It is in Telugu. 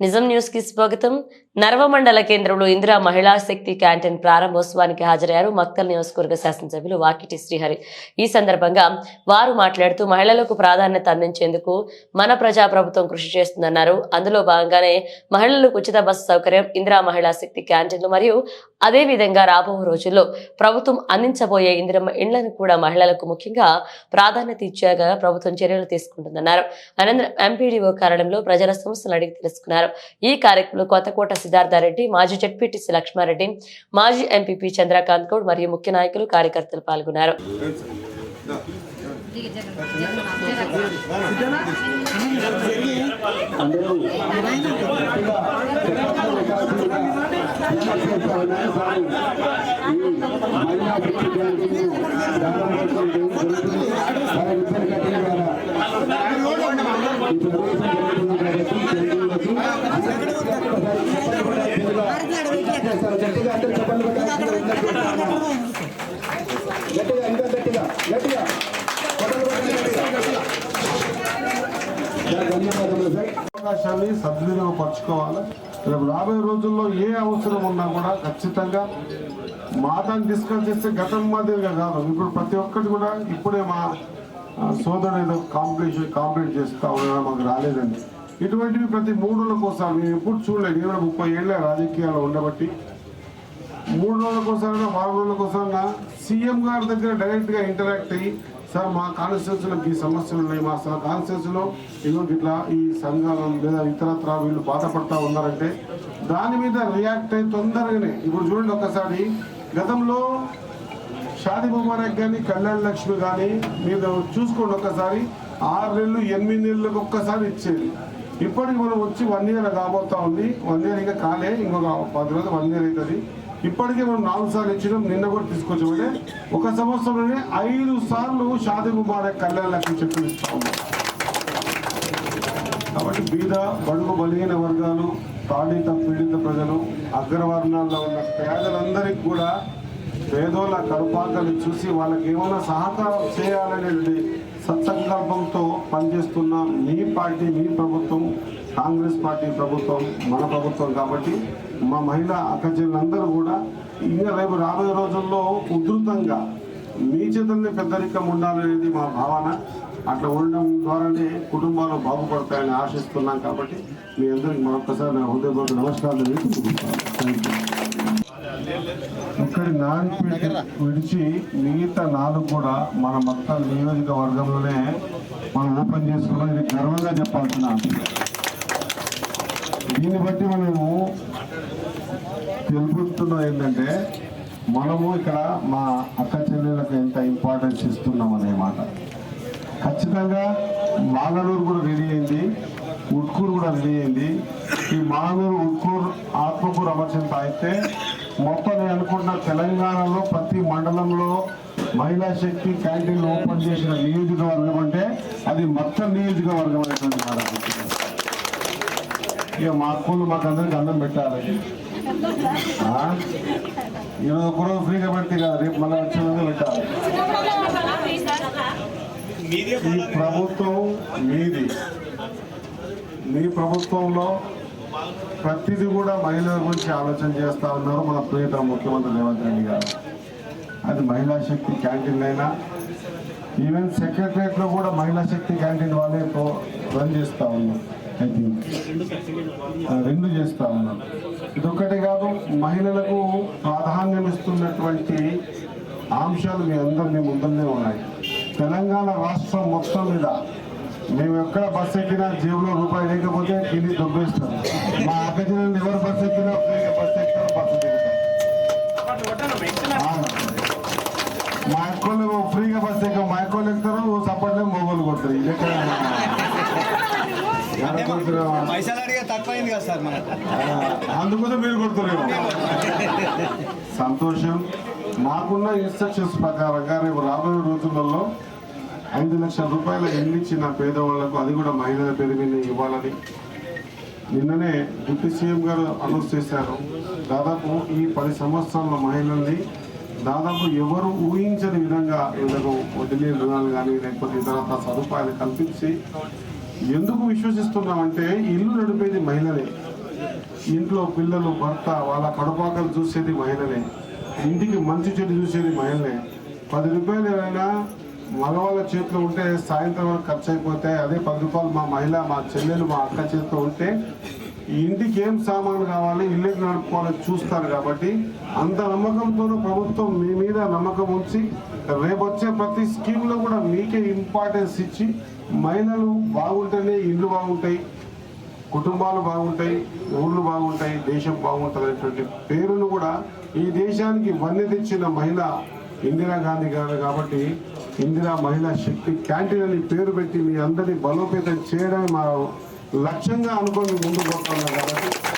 నిజం న్యూస్కి స్వాగతం. నర్వ మండల కేంద్రంలో ఇందిరా మహిళా శక్తి క్యాంటీన్ ప్రారంభోత్సవానికి హాజరయ్యారు మక్తల్ నియోజకవర్గ శాసనసభ్యులు వాకిటి శ్రీహరి. ఈ సందర్భంగా వారు మాట్లాడుతూ మహిళలకు ప్రాధాన్యత అందించేందుకు మన ప్రజా ప్రభుత్వం కృషి చేస్తుందన్నారు. అందులో భాగంగానే మహిళలకు ఉచిత బస్సు సౌకర్యం ఇందిరా మహిళా శక్తి క్యాంటీన్లు మరియు అదే విధంగా రాబో రోజుల్లో ప్రభుత్వం అందించబోయే ఇందిరమ్మ ఇండ్లను కూడా మహిళలకు ముఖ్యంగా ప్రాధాన్యత ఇచ్చేగా ప్రభుత్వం చర్యలు తీసుకుంటుందన్నారు. అనంతరం ఎంపీడీఓ కార్యాలయంలో ప్రజల సమస్యలు అడిగి తెలుసుకున్నారు. ఈ కార్యక్రమంలో కొత్తకోట సిద్ధార్థారెడ్డి మాజీ జడ్పీటీసీ లక్ష్మారెడ్డి మాజీ ఎంపీపీ చంద్రకాంత్ గౌడ్ మరియు ముఖ్య నాయకులు కార్యకర్తలు పాల్గొన్నారు. ఇప్పుడు గట్టిగా ఇంకా గట్టిగా గట్టిగా అవకాశాన్ని సద్వినియోగపరచుకోవాలి రేపు రాబోయే రోజుల్లో ఏ అవసరం ఉన్నా కూడా ఖచ్చితంగా మాటను డిస్కస్ చేస్తే గతం మాదిరిగా కాదు. ఇప్పుడు ప్రతి ఒక్కటి కూడా ఇప్పుడే మా ఆ, సోదరుడు ఏదో కాంప్లీట్ కాంప్లీట్ చేస్తా ఉన్నా మాకు రాలేదండి ఇటువంటివి ప్రతి మూడు కోసం ఒకసారి నేను ఎప్పుడు చూడలేదు. నేను ముప్పై ఏళ్ళ రాజకీయాల్లో ఉండబట్టి మూడు రోజులకు ఒకసారి వారం రోజులకు ఒకసారి సీఎం గారి దగ్గర డైరెక్ట్గా ఇంటరాక్ట్ అయ్యి సార్ మా కాన్స్టిట్యూన్సీలో ఈ సమస్యలు ఉన్నాయి మా కాన్స్టిట్యూన్సీలో ఇదో ఇట్లా ఈ సంఘాలు లేదా ఇతరత్ర వీళ్ళు బాధపడతా ఉన్నారంటే దాని మీద రియాక్ట్ అయ్యి తొందరగానే ఇప్పుడు చూడండి ఒకసారి గతంలో షాది ముబారక్ కానీ కళ్యాణ్ లక్ష్మి కానీ మీరు చూసుకోండి ఒకసారి ఆరు నెలలు ఎనిమిది నెలలకు ఒక్కసారి ఇచ్చేది. ఇప్పటికి మనం వచ్చి వన్ ఇయర్ కాబోతా ఉంది వన్ ఇయర్ ఇంకా కాలే ఇంకొక పది రోజులు వన్ ఇయర్ అవుతుంది ఇప్పటికే మనం నాలుగు సార్లు ఇచ్చినాం నిన్న కూడా తీసుకొచ్చామంటే ఒక సంవత్సరంలోనే ఐదు సార్లు షాది ముబారక్ కళ్యాణ్ లక్ష్మి చెక్కులు కాబట్టి బీద బడుగు బలహీన వర్గాలు తాడిత పీడిత ప్రజలు అగ్రవర్ణాల్లో ఉన్న పేదలందరికీ కూడా పేదోళ్ళ కడుపాకలు చూసి వాళ్ళకి ఏమైనా సహకారం చేయాలనేది సత్సంకల్పంతో పనిచేస్తున్న మీ పార్టీ మీ ప్రభుత్వం కాంగ్రెస్ పార్టీ ప్రభుత్వం మన ప్రభుత్వం కాబట్టి మా మహిళా అక్కచెల్లందరూ కూడా ఇంకా రేపు రాబోయే రోజుల్లో ఉధృతంగా మీ చేతుల్ని పెద్దరికం ఉండాలనేది మా భావన అట్లా ఉండడం ద్వారానే కుటుంబాలు బాగుపడతాయని ఆశిస్తున్నాం కాబట్టి మీ అందరికి మరొకసారి నా హృదయపూర్వక నమస్కారాలు తెలుపుకుంటున్నాను. థాంక్ ఇక్కడి విడిచి మిగతా నాలుగు కూడా మన మొత్తం నియోజకవర్గంలోనే మనం ఓపెన్ చేసుకున్నాం ఇది గర్వంగా చెప్పాల్సిన అంశం. దీన్ని బట్టి మనము తెలుపుతున్నది ఏంటంటే మనము ఇక్కడ మా అక్క చెల్లెళ్ళకి ఎంత ఇంపార్టెన్స్ ఇస్తున్నాం అనే మాట ఖచ్చితంగా మాగనూరు కూడా రెడీ అయింది ఉట్కూరు కూడా రెడీ అయింది ఈ మాగనూరు ఉట్కూరు ఆత్మకూరు అమర్చింత అయితే మొత్తం నేను అనుకుంటున్న తెలంగాణలో ప్రతి మండలంలో మహిళా శక్తి క్యాంటీన్లు ఓపెన్ చేసిన నియోజకవర్గం అంటే అది మొత్తం నియోజకవర్గం అనేటువంటి మాట అనుకుంటున్నాను. ఇక మా అక్కలు మాకు అందరికి అన్నం పెట్టాలి. ఆ? ఈరోజు ఒకరోజు ఫ్రీగా పెడితే కదా రేపు మళ్ళీ వచ్చే పెట్టాలి. ఈ ప్రభుత్వం మీది. మీ ప్రభుత్వంలో ప్రతిదీ కూడా మహిళల గురించి ఆలోచన చేస్తా ఉన్నారు మన ప్రియతమ ముఖ్యమంత్రి రేవంత్ రెడ్డి గారు. అది మహిళా శక్తి క్యాంటీన్ అయినా ఈవెన్ సెక్రటరియట్లో కూడా మహిళా శక్తి క్యాంటీన్ వాళ్ళే ప్రో- రన్ చేస్తూ ఉన్నారు. రెండు చేస్తా ఉన్నారు ఇదొక్కటే కాదు మహిళలకు ప్రాధాన్యం ఇస్తున్నటువంటి అంశాలు మీ అందరి ముందరనే ఉన్నాయి. తెలంగాణ రాష్ట్రం మొత్తం మీద మేము ఎక్కడ బస్ ఎక్కినా జేబులో రూపాయి లేకపోతే కింది దొబ్బేస్తాం. మా అక్కజనులు ఎవరు బస్ ఎక్కినా బస్ ఎక్కుతారు బస్సు మా ఎక్కువ ఫ్రీగా బస్ ఎక్క మా ఎక్కువ ఎక్కుతారు సపోర్ట్ మొగోలు కొడతారు. ఇది ఎక్కడ పైసలు అడిగే తక్కువైంది కదా సార్ మనకు. అందుకోసం మీరు కొడుతున్నారు సంతోషం. మాకున్న ఇన్స్ట్రక్షన్స్ ప్రకారంగా రేపు రాబోయే రోజులలో ఐదు లక్షల రూపాయల ఇల్లు ఇచ్చిన పేదవాళ్ళకు అది కూడా మహిళల పేరు మీద ఇవ్వాలని నిన్ననే డిప్యూటీ సీఎం గారు అనౌన్స్ చేశారు. దాదాపు ఈ పది సంవత్సరాల మహిళల్ని దాదాపు ఎవరు ఊహించని విధంగా వీళ్ళకు వడ్డీ రుణాలు కానీ లేకపోతే ఇతర సదుపాయాలు కల్పించి ఎందుకు విశ్వసిస్తున్నామంటే ఇల్లు నడిపేది మహిళలే. ఇంట్లో పిల్లలు భర్త వాళ్ళ కడుపాకలు చూసేది మహిళలే. ఇంటికి మంచి చెడు చూసేది మహిళలే. పది రూపాయలు ఏమైనా మగవాళ్ళ చేతిలో ఉంటే సాయంత్రం వరకు ఖర్చు అయిపోతే అదే పది రూపాయలు మా మహిళ మా చెల్లెలు మా అక్క చేతిలో ఉంటే ఇంటికి ఏం సామాను కావాలి ఇల్లుకి నడుపుకోవాలని చూస్తారు కాబట్టి అంత నమ్మకంతో ప్రభుత్వం మీ మీద నమ్మకం ఉంచి రేపు వచ్చే ప్రతి స్కీమ్లో కూడా మీకే ఇంపార్టెన్స్ ఇచ్చి మహిళలు బాగుంటేనే ఇల్లు బాగుంటాయి కుటుంబాలు బాగుంటాయి ఊళ్ళు బాగుంటాయి దేశం బాగుంటుంది అనేటువంటి పేరును కూడా ఈ దేశానికి వన్నె తెచ్చిన మహిళ ఇందిరాగాంధీ గారు కాబట్టి ఇందిరా మహిళా శక్తి క్యాంటీన్ అని పేరు పెట్టి మీ అందరినీ బలోపేతం చేయడమే మా లక్ష్యంగా అనుకొని ముందుకు పోతున్నారు కాబట్టి